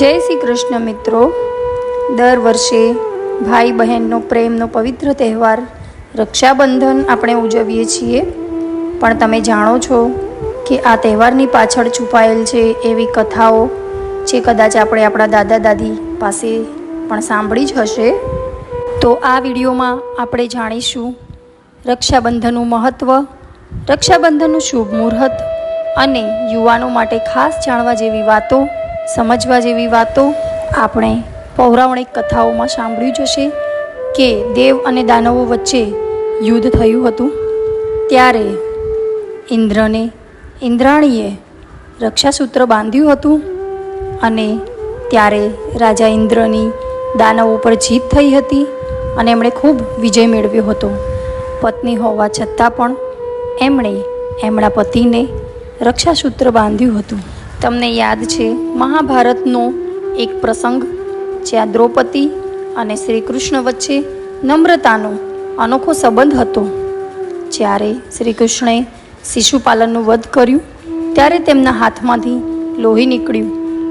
જય શ્રી કૃષ્ણ મિત્રો. દર વર્ષે ભાઈ બહેનનો પ્રેમનો પવિત્ર તહેવાર રક્ષાબંધન આપણે ઉજવીએ છીએ. પણ તમે જાણો છો કે આ તહેવારની પાછળ છુપાયેલ છે એવી કથાઓ જે કદાચ આપણે આપણા દાદા દાદી પાસે પણ સાંભળી જ હશે. તો આ વિડીયોમાં આપણે જાણીશું રક્ષાબંધનનું મહત્ત્વ રક્ષાબંધનનું શુભ મુહૂર્ત અને યુવાનો માટે ખાસ જાણવા જેવી વાતો સમજવા જેવી વાતો આપણે પૌરાણિક કથાઓમાં સાંભળ્યું જ હશે કે દેવ અને દાનવો વચ્ચે યુદ્ધ થયું હતું. ત્યારે ઇન્દ્રને ઇન્દ્રાણીએ રક્ષાસૂત્ર બાંધ્યું હતું અને ત્યારે રાજા ઇન્દ્રની દાનવો પર જીત થઈ હતી અને એમણે ખૂબ વિજય મેળવ્યો હતો. પત્ની હોવા છતાં પણ એમણે એમના પતિને રક્ષાસૂત્ર બાંધ્યું હતું. તમને યાદ છે, મહાભારતનો એક પ્રસંગ જ્યાં દ્રૌપદી અને શ્રી કૃષ્ણ વચ્ચે નમ્રતાનો અનોખો સંબંધ હતો. જ્યારે શ્રી કૃષ્ણે શિશુપાલનનું વધ કર્યું, ત્યારે તેમના હાથમાંથી લોહી નીકળ્યું.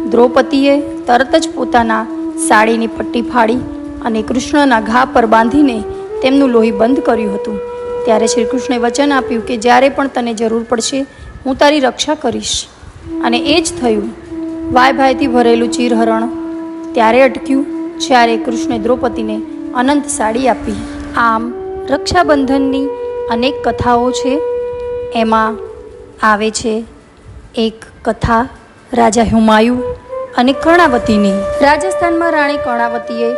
દ્રૌપદીએ તરત જ પોતાના સાડીની પટ્ટી ફાડી અને કૃષ્ણના ઘા પર બાંધીને તેમનું લોહી બંધ કર્યું હતું. ત્યારે શ્રી કૃષ્ણે વચન આપ્યું કે જ્યારે પણ તને જરૂર પડશે, હું તારી રક્ષા કરીશ. અને એ જ થયું. વાય ભાઈથી ભરેલું ચીરહરણ ત્યારે અટક્યું, જ્યારે કૃષ્ણે દ્રૌપદીને અનંત સાડી આપી. આમ રક્ષાબંધનની અનેક કથાઓ છે. એમાં આવે છે એક કથા રાજા હુમાયુ અને કર્ણાવતીની. રાજસ્થાનમાં રાણી કર્ણાવતીએ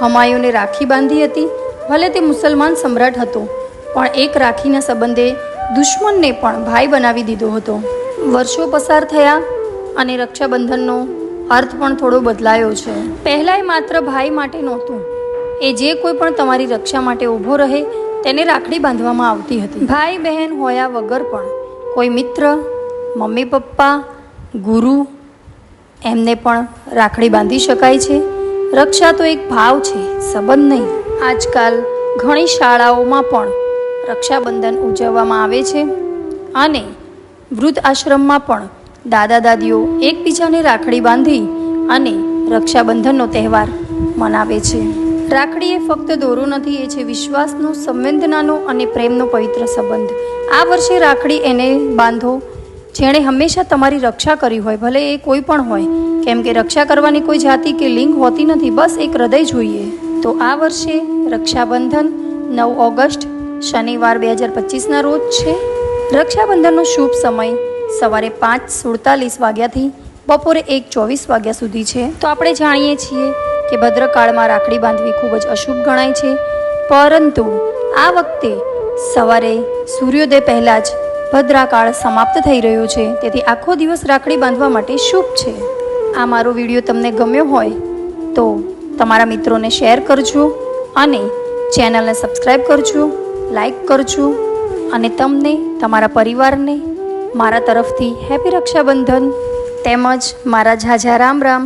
હમાયુને રાખી બાંધી હતી. ભલે તે મુસલમાન સમ્રાટ હતો, પણ એક રાખીના સંબંધે દુશ્મનને પણ ભાઈ બનાવી દીધો હતો. વર્ષો પસાર થયા અને રક્ષાબંધનનો અર્થ પણ થોડો બદલાયો છે. પહેલાંય માત્ર ભાઈ માટે નહોતું. એ જે કોઈ પણ તમારી રક્ષા માટે ઊભો રહે તેને રાખડી બાંધવામાં આવતી હતી. ભાઈ બહેન હોયા વગર પણ કોઈ મિત્ર, મમ્મી પપ્પા, ગુરુ એમને પણ રાખડી બાંધી શકાય છે. રક્ષા તો એક ભાવ છે, સંબંધ નહીં. આજકાલ ઘણી શાળાઓમાં પણ રક્ષાબંધન ઉજવવામાં આવે છે. અને વૃદ્ધ આશ્રમમાં પણ દાદા દાદીઓ એકબીજાને રાખડી બાંધી અને રક્ષાબંધનનો તહેવાર મનાવે છે. રાખડી એ ફક્ત દોરો નથી, એ છે વિશ્વાસનો, સંવેદનાનો અને પ્રેમનો પવિત્ર સંબંધ. આ વર્ષે રાખડી એને બાંધો, જેણે હંમેશા તમારી રક્ષા કરી હોય, ભલે એ કોઈ પણ હોય. કેમ કે રક્ષા કરવાની કોઈ જાતિ કે લિંગ હોતી નથી, બસ એક હૃદય જોઈએ. તો આ વર્ષે રક્ષાબંધન નવ ઓગસ્ટ શનિવાર બે હજાર પચીસના રોજ છે. રક્ષાબંધનનો શુભ સમય સવારે પાંચ સુડતાલીસ વાગ્યાથી બપોરે એક ચોવીસ વાગ્યા સુધી છે. તો આપણે જાણીએ છીએ કે ભદ્રકાળમાં રાખડી બાંધવી ખૂબ જ અશુભ ગણાય છે. પરંતુ આ વખતે સવારે સૂર્યોદય પહેલાં જ ભદ્રાકાળ સમાપ્ત થઈ રહ્યો છે. તેથી આખો દિવસ રાખડી બાંધવા માટે શુભ છે. આ મારો વીડિયો તમને ગમ્યો હોય તો તમારા મિત્રોને શેર કરજો અને ચેનલને સબસ્ક્રાઈબ કરજો લાઈક કરજો અને તમને તમારા પરિવારને મારા તરફથી હેપી રક્ષાબંધન તેમજ મારા ઝાઝા રામ રામ.